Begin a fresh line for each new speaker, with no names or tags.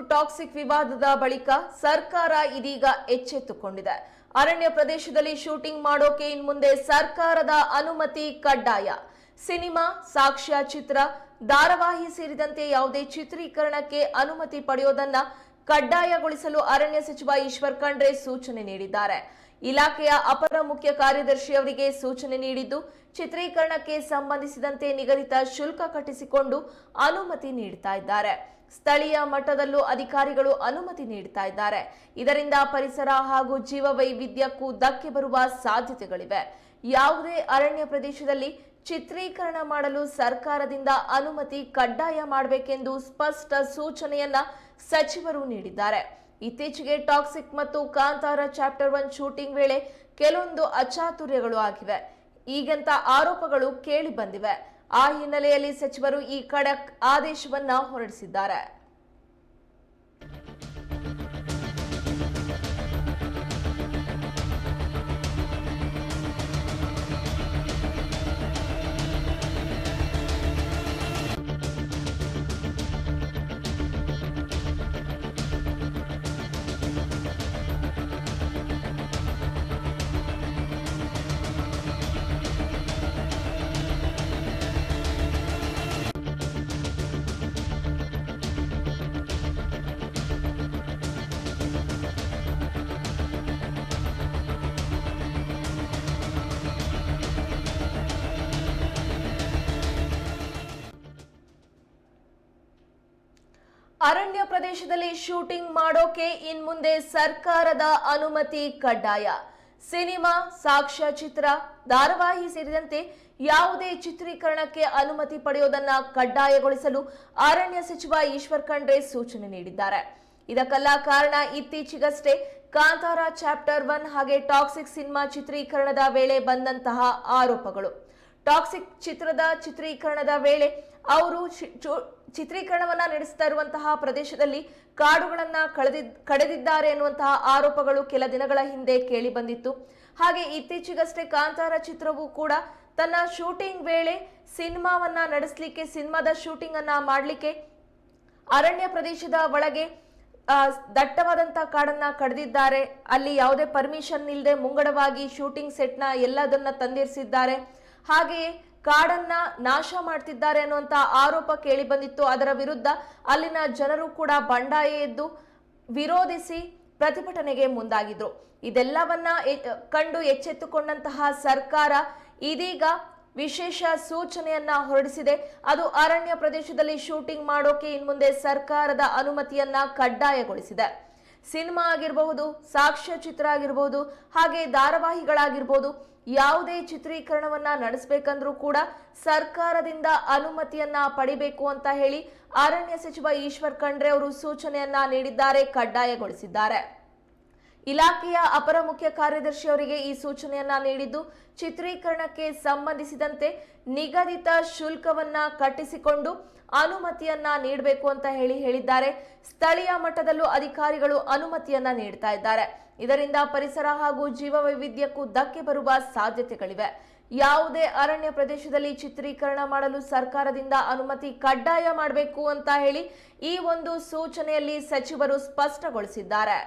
Toxic ವಿವಾದದ ಬಳಿಕ ಸರ್ಕಾರ ಇದೀಗ ಎಚ್ಚೆತ್ತುಕೊಂಡಿದೆ. ಅರಣ್ಯ ಪ್ರದೇಶದಲ್ಲಿ ಶೂಟಿಂಗ್ ಮಾಡೋಕೆ ಇನ್ಮುಂದೆ ಸರ್ಕಾರದ ಅನುಮತಿ ಕಡ್ಡಾಯ. ಸಿನಿಮಾ ಸಾಕ್ಷ್ಯ ಚಿತ್ರ ಧಾರಾವಾಹಿ ಸೇರಿದಂತೆ ಯಾವುದೇ ಚಿತ್ರೀಕರಣಕ್ಕೆ ಅನುಮತಿ ಪಡೆಯೋದನ್ನ ಕಡ್ಡಾಯಗೊಳಿಸಲು ಅರಣ್ಯ ಸಚಿವ ಈಶ್ವರ್ ಖಂಡ್ರೆ ಸೂಚನೆ ನೀಡಿದ್ದಾರೆ. ಇಲಾಖೆಯ ಅಪರ ಮುಖ್ಯ ಕಾರ್ಯದರ್ಶಿ ಅವರಿಗೆ ಸೂಚನೆ ನೀಡಿದ್ದು, ಚಿತ್ರೀಕರಣಕ್ಕೆ ಸಂಬಂಧಿಸಿದಂತೆ ನಿಗದಿತ ಶುಲ್ಕ ಕಟ್ಟಿಸಿಕೊಂಡು ಅನುಮತಿ ನೀಡ್ತಾ ಇದ್ದಾರೆ. ಸ್ಥಳೀಯ ಮಟ್ಟದಲ್ಲೂ ಅಧಿಕಾರಿಗಳು ಅನುಮತಿ ನೀಡ್ತಾ ಇದ್ದಾರೆ. ಇದರಿಂದ ಪರಿಸರ ಹಾಗೂ ಜೀವವೈವಿಧ್ಯಕ್ಕೂ ಧಕ್ಕೆ ಬರುವ ಸಾಧ್ಯತೆಗಳಿವೆ. ಯಾವುದೇ ಅರಣ್ಯ ಪ್ರದೇಶದಲ್ಲಿ ಚಿತ್ರೀಕರಣ ಮಾಡಲು ಸರ್ಕಾರದಿಂದ ಅನುಮತಿ ಕಡ್ಡಾಯ ಮಾಡಬೇಕೆಂದು ಸ್ಪಷ್ಟ ಸೂಚನೆಯನ್ನ ಸಚಿವರು ನೀಡಿದ್ದಾರೆ. ಇತ್ತೀಚೆಗೆ ಟಾಕ್ಸಿಕ್ ಮತ್ತು ಕಾಂತಾರ ಚಾಪ್ಟರ್ ಒನ್ ಶೂಟಿಂಗ್ ವೇಳೆ ಕೆಲವೊಂದು ಅಚಾತುರ್ಯಗಳು ಆಗಿವೆ. ಈಗಂತ ಆರೋಪಗಳು ಕೇಳಿ ಬಂದಿವೆ. ಆ ಹಿನ್ನೆಲೆಯಲ್ಲಿ ಸಚಿವರು ಈ ಖಡಕ್ ಆದೇಶವನ್ನ ಹೊರಡಿಸಿದ್ದಾರೆ. ಅರಣ್ಯ ಪ್ರದೇಶದಲ್ಲಿ ಶೂಟಿಂಗ್ ಮಾಡೋಕೆ ಇನ್ಮುಂದೆ ಸರ್ಕಾರದ ಅನುಮತಿ ಕಡ್ಡಾಯ. ಸಿನಿಮಾ, ಸಾಕ್ಷ್ಯಚಿತ್ರ, ಧಾರಾವಾಹಿ ಸೇರಿದಂತೆ ಯಾವುದೇ ಚಿತ್ರೀಕರಣಕ್ಕೆ ಅನುಮತಿ ಪಡೆಯೋದನ್ನ ಕಡ್ಡಾಯಗೊಳಿಸಲು ಅರಣ್ಯ ಸಚಿವ ಈಶ್ವರ್ ಖಂಡ್ರೆ ಸೂಚನೆ ನೀಡಿದ್ದಾರೆ. ಇದಕ್ಕೆಲ್ಲ ಕಾರಣ ಇತ್ತೀಚೆಗಷ್ಟೇ ಕಾಂತಾರ ಚಾಪ್ಟರ್ ಒನ್ ಹಾಗೆ ಟಾಕ್ಸಿಕ್ ಸಿನಿಮಾ ಚಿತ್ರೀಕರಣದ ವೇಳೆ ಬಂದಂತಹ ಆರೋಪಗಳು. ಟಾಕ್ಸಿಕ್ ಚಿತ್ರದ ಚಿತ್ರೀಕರಣದ ವೇಳೆ ಅವರು ಚಿತ್ರೀಕರಣವನ್ನ ನಡೆಸ್ತಾ ಇರುವಂತಹ ಪ್ರದೇಶದಲ್ಲಿ ಕಾಡುಗಳನ್ನ ಕಳೆದಿದ್ ಕಡೆದಿದ್ದಾರೆ ಎನ್ನುವಂತಹ ಆರೋಪಗಳು ಕೆಲ ದಿನಗಳ ಹಿಂದೆ ಕೇಳಿ ಬಂದಿತ್ತು. ಹಾಗೆ ಇತ್ತೀಚೆಗಷ್ಟೇ ಕಾಂತಾರ ಚಿತ್ರವು ಕೂಡ ತನ್ನ ಶೂಟಿಂಗ್ ವೇಳೆ ಸಿನಿಮಾವನ್ನ ನಡೆಸಲಿಕ್ಕೆ, ಸಿನಿಮಾದ ಶೂಟಿಂಗ್ ಅನ್ನ ಮಾಡಲಿಕ್ಕೆ ಅರಣ್ಯ ಪ್ರದೇಶದ ಒಳಗೆ ದಟ್ಟವಾದಂತಹ ದಟ್ಟವಾದಂತ ಕಾಡನ್ನ ಕಡ್ದಿದ್ದಾರೆ. ಅಲ್ಲಿ ಯಾವುದೇ ಪರ್ಮಿಷನ್ ಇಲ್ಲದೆ ಮುಂಗಡವಾಗಿ ಶೂಟಿಂಗ್ ಸೆಟ್ನ ಎಲ್ಲದನ್ನ ತಂದಿರಿಸಿದ್ದಾರೆ. ಹಾಗೆಯೇ ಕಾಡನ್ನ ನಾಶ ಮಾಡ್ತಿದ್ದಾರೆ ಅನ್ನುವಂತ ಆರೋಪ ಕೇಳಿ ಬಂದಿತ್ತು. ಅದರ ವಿರುದ್ಧ ಅಲ್ಲಿನ ಜನರು ಕೂಡ ಬಂಡಾಯ ಎದ್ದು ವಿರೋಧಿಸಿ ಪ್ರತಿಭಟನೆಗೆ ಮುಂದಾಗಿದ್ರು. ಇದೆಲ್ಲವನ್ನ ಕಂಡು ಎಚ್ಚೆತ್ತುಕೊಂಡಂತಹ ಸರ್ಕಾರ ಇದೀಗ ವಿಶೇಷ ಸೂಚನೆಯನ್ನ ಹೊರಡಿಸಿದೆ. ಅದು ಅರಣ್ಯ ಪ್ರದೇಶದಲ್ಲಿ ಶೂಟಿಂಗ್ ಮಾಡೋಕೆ ಇನ್ಮುಂದೆ ಸರ್ಕಾರದ ಅನುಮತಿಯನ್ನ ಕಡ್ಡಾಯಗೊಳಿಸಿದೆ. ಸಿನಿಮಾ ಆಗಿರಬಹುದು, ಸಾಕ್ಷ್ಯ ಚಿತ್ರ ಆಗಿರಬಹುದು, ಹಾಗೆ ಧಾರಾವಾಹಿಗಳಾಗಿರ್ಬೋದು ಯಾವುದೇ ಚಿತ್ರೀಕರಣವನ್ನ ನಡೆಸಬೇಕಂದ್ರೂ ಕೂಡ ಸರ್ಕಾರದಿಂದ ಅನುಮತಿಯನ್ನ ಪಡಿಬೇಕು ಅಂತ ಹೇಳಿ ಅರಣ್ಯ ಸಚಿವ ಈಶ್ವರ್ ಖಂಡ್ರೆ ಅವರು ಸೂಚನೆಯನ್ನ ನೀಡಿದ್ದಾರೆ, ಕಡ್ಡಾಯಗೊಳಿಸಿದ್ದಾರೆ. ಇಲಾಖೆಯ ಅಪರ ಮುಖ್ಯ ಕಾರ್ಯದರ್ಶಿಯವರಿಗೆ ಈ ಸೂಚನೆಯನ್ನ ನೀಡಿದ್ದು, ಚಿತ್ರೀಕರಣಕ್ಕೆ ಸಂಬಂಧಿಸಿದಂತೆ ನಿಗದಿತ ಶುಲ್ಕವನ್ನ ಕಟ್ಟಿಸಿಕೊಂಡು ಅನುಮತಿಯನ್ನ ನೀಡಬೇಕು ಅಂತ ಹೇಳಿ ಹೇಳಿದ್ದಾರೆ. ಸ್ಥಳೀಯ ಮಟ್ಟದಲ್ಲೂ ಅಧಿಕಾರಿಗಳು ಅನುಮತಿಯನ್ನ ನೀಡ್ತಾ ಇದ್ದಾರೆ. ಇದರಿಂದ ಪರಿಸರ ಹಾಗೂ ಜೀವ ವೈವಿಧ್ಯಕ್ಕೂ ಧಕ್ಕೆ ಬರುವ ಸಾಧ್ಯತೆಗಳಿವೆ. ಯಾವುದೇ ಅರಣ್ಯ ಪ್ರದೇಶದಲ್ಲಿ ಚಿತ್ರೀಕರಣ ಮಾಡಲು ಸರ್ಕಾರದಿಂದ ಅನುಮತಿ ಕಡ್ಡಾಯ ಮಾಡಬೇಕು ಅಂತ ಹೇಳಿ ಈ ಒಂದು ಸೂಚನೆಯಲ್ಲಿ ಸಚಿವರು ಸ್ಪಷ್ಟಗೊಳಿಸಿದ್ದಾರೆ.